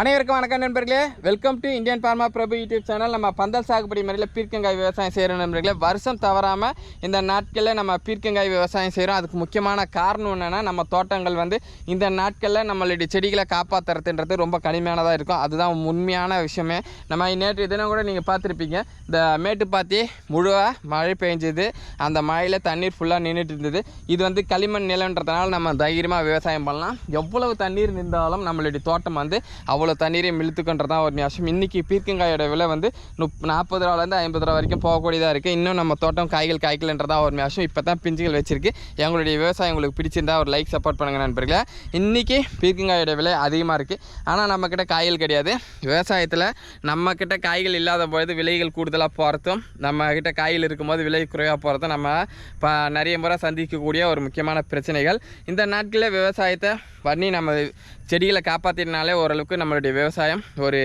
அனைவருக்கும் வணக்கம் நண்பர்களே. Welcome to Indian pharma Prabhu YouTube channel நம்ம பந்தல் சாகுபடி முறையில் பீர்க்கங்காய் விவசாயம் செய்கிற நண்பர்களே. வருஷம் தவறாமல் இந்த நாட்களில் நம்ம பீர்க்கங்காய் விவசாயம் செய்கிறோம் அதுக்கு முக்கியமான காரணம் என்னென்னா நம்ம தோட்டங்கள் வந்து இந்த நாட்களில் நம்மளுடைய செடிகளை காப்பாற்றுறதுன்றது ரொம்ப கடுமையானதாக இருக்கும். அதுதான் உண்மையான விஷயமே. நம்ம நேற்று தினம் கூட நீங்கள் பார்த்துருப்பீங்க. இந்த மேட்டுப்பாத்தி முழுவாக மழை பெஞ்சது. அந்த மழையில் தண்ணீர் ஃபுல்லாக நின்றுட்டு இருந்தது. இது வந்து களிமண் நிலன்றதுனால நம்ம தைரியமாக விவசாயம் பண்ணலாம். எவ்வளவு தண்ணீர் நின்றாலும் நம்மளுடைய தோட்டம் வந்து அவ்வளோ தண்ணீரை இழுத்துக்கன்றதான் ஒரு நியாசம் இன்றைக்கி பீர்க்கங்காயோட விலை வந்து முப் நாற்பது ரூபாலேருந்து ஐம்பது ரூபா வரைக்கும் போகக்கூடியதாக இருக்குது இன்னும் நம்ம தோட்டம் காய்கள் காய்க்கலன்றதா ஒரு நியாசம் இப்போ தான் பிஞ்சுகள் வச்சிருக்கு. எங்களுடைய விவசாயம் உங்களுக்கு பிடிச்சிருந்தா ஒரு லைக் சப்போர்ட் பண்ணுங்க நண்பர்களே. இன்றைக்கி பீர்க்கங்காயோட விலை அதிகமாக இருக்குது ஆனால் நம்மக்கிட்ட காய்கள் கிடையாது. விவசாயத்தில் நம்மக்கிட்ட காய்கள் இல்லாத பொழுது விலைகள் கூடுதலாக போகிறதும் நம்மக்கிட்ட காய்கள் இருக்கும்போது விலை குறைவாக போகிறதும் நம்ம ப நிறைய முறை சந்திக்கக்கூடிய ஒரு முக்கியமான பிரச்சனைகள். இந்த நாட்களில் விவசாயத்தை பண்ணி நம்ம செடிகளை காப்பாற்றினாலே ஓரளவுக்கு நம்ம நம்மளுடைய விவசாயம் ஒரு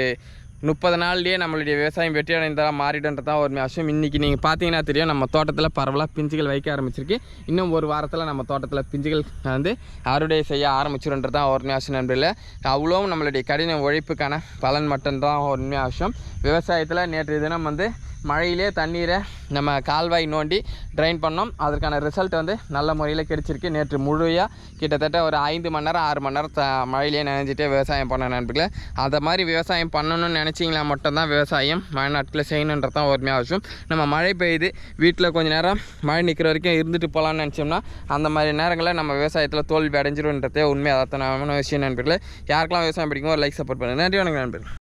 முப்பது நாள்லேயே நம்மளுடைய விவசாயம் வெற்றி அடைந்ததாக மாறிடுன்றது தான் ஒரு விஷயம். இன்றைக்கி நீங்கள் பார்த்தீங்கன்னா தெரியும் நம்ம தோட்டத்தில் பரவலாக பிஞ்சுகள் வைக்க ஆரம்பிச்சிருக்கு. இன்னும் ஒரு வாரத்தில் நம்ம தோட்டத்தில் பிஞ்சுகள் வந்து அறுவடை செய்ய ஆரம்பிச்சிருன்றது தான் ஒரு விஷயம் நண்பர்களே. அவ்வளோவும் நம்மளுடைய கடின உழைப்புக்கான பலன் மட்டும்தான் ஒரு அவசியம் விஷயம். விவசாயத்தில் நேற்று தினம் வந்து மழையிலே தண்ணீரை நம்ம கால்வாய் நோண்டி ட்ரைன் பண்ணோம். அதற்கான ரிசல்ட் வந்து நல்ல முறையில் கிடைச்சிருக்கு. நேற்று முழுமையாக கிட்டத்தட்ட ஒரு ஐந்து மணி நேரம் ஆறு மணி நேரம் த மழையிலே நினைஞ்சிட்டே விவசாயம் பண்ண நண்பர்களே. அந்த மாதிரி விவசாயம் பண்ணணும்னு நினச்சிங்களா மட்டும்தான் விவசாயம் மழை நாட்களில் செய்யணுன்றது தான் உண்மையாக விஷயம் நம்ம மழை பெய்யுது வீட்டில் கொஞ்சம் நேரம் மழை நிற்கிற வரைக்கும் இருந்துட்டு போகலான்னு நினச்சோம்னா அந்த மாதிரி நேரங்களில் நம்ம விவசாயத்தில் தோல்வி அடைஞ்சிருன்றதே உண்மையாக அர்த்தமான விஷயம் நண்பர்களே. யாருக்கெல்லாம் விவசாயம் பிடிக்குமோ லைக் சப்போர்ட் பண்ணுங்கள் நன்றி வணக்கம் நண்பர்கள்.